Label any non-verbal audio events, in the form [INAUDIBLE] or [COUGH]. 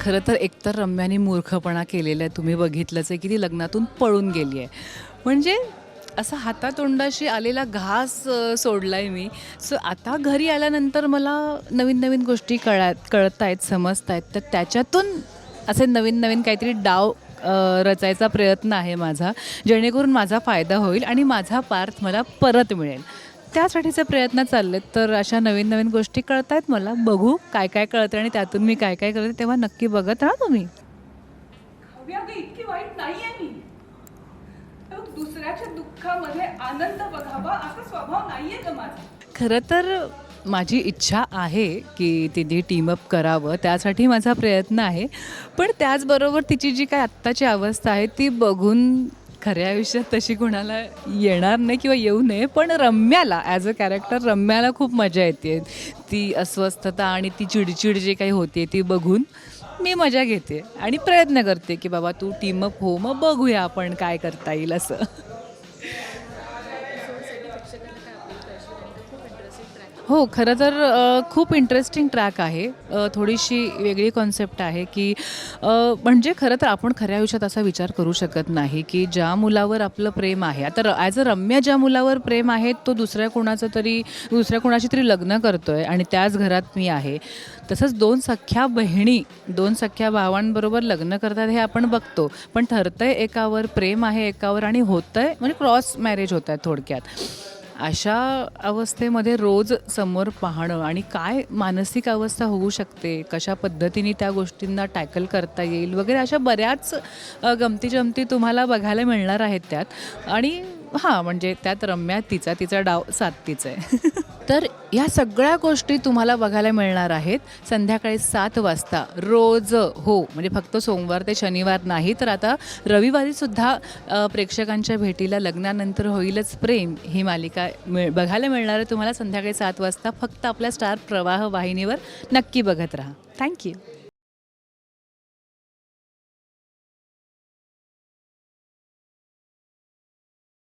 खरं तर एकतर रम्याने मूर्खपणा केलेला आहे तुम्ही बघितलंच आहे की ती लग्नातून पळून गेली आहे म्हणजे असा हातातोंडाशी आलेला घास सोडला आहे मी. सो आता घरी आल्यानंतर मला नवीन नवीन गोष्टी कळत कळत आहेत समजत आहेत तर त्याच्यातून असे नवीन नवीन काहीतरी डाव रचायचा प्रयत्न आहे माझा जेणेकरून माझा फायदा होईल आणि माझा पार्थ मला परत मिळेल. त्यासाठीचे प्रयत्न चाललेत. तर अशा नवीन नवीन गोष्टी कळत आहेत मला. बघू काय काय कळतं आणि त्यातून मी काय काय करते तेव्हा नक्की बघत राहा तुम्ही. हवी अगं इतकी वाईट नाहीये मी. बघ, दुसऱ्याच्या दुःखामध्ये आनंद बघावा असा स्वभाव नाहीये ग माझा. खरं तर माझी इच्छा आहे की तिने टीमअप करावं. त्यासाठी माझा प्रयत्न आहे. पण त्याचबरोबर तिची जी काय आत्ताची अवस्था आहे ती बघून खऱ्या आयुष्यात तशी कोणाला येणार नाही किंवा येऊ नये पण रम्याला ॲज अ कॅरेक्टर रम्याला खूप मजा येते. ती अस्वस्थता आणि ती चिडचिड जे काही होते ती बघून मी मजा घेते आणि प्रयत्न करते की बाबा तू टीमअप हो मग बघूया आपण काय करता येईल असं. हो खरं तर खूप इंटरेस्टिंग ट्रॅक आहे. थोडीशी वेगळी कॉन्सेप्ट आहे की म्हणजे खरं तर आपण खऱ्या आयुष्यात असा विचार करू शकत नाही की ज्या मुलावर आपलं प्रेम आहे. आता ॲज अ रम्या ज्या मुलावर प्रेम आहे तो दुसऱ्या कोणाचं तरी दुसऱ्या कोणाशी तरी लग्न करतो आहे आणि त्याच घरात मी आहे. तसंच दोन सख्या बहिणी दोन सख्या भावांबरोबर लग्न करतात हे आपण बघतो. पण ठरतंय एकावर प्रेम आहे एकावर आणि होतंय म्हणजे क्रॉस मॅरेज होत आहे थोडक्यात. अशा अवस्थेमध्ये रोज समोर पाहणं आणि काय मानसिक अवस्था होऊ शकते कशा पद्धतीने त्या गोष्टींना टॅकल करता येईल वगैरे अशा बऱ्याच गमती जमती तुम्हाला बघायला मिळणार आहेत त्यात. आणि हां म्हणजे त्यात रम्या तिचा तिचा डाव साततीचा आहे [LAUGHS] तर या सगळ्या गोष्टी तुम्हाला बघायला मिळणार आहेत. संध्याकाळी सात वाजता रोज हो म्हणजे फक्त सोमवार ते शनिवार नाही तर आता रविवारी सुद्धा अ, प्रेक्षकांच्या भेटीला लग्नानंतर होईलच प्रेम ही मालिका मिळ बघायला मिळणार आहे. तुम्हाला संध्याकाळी सात वाजता फक्त आपल्या स्टार प्रवाह वाहिनीवर नक्की बघत राहा. थँक्यू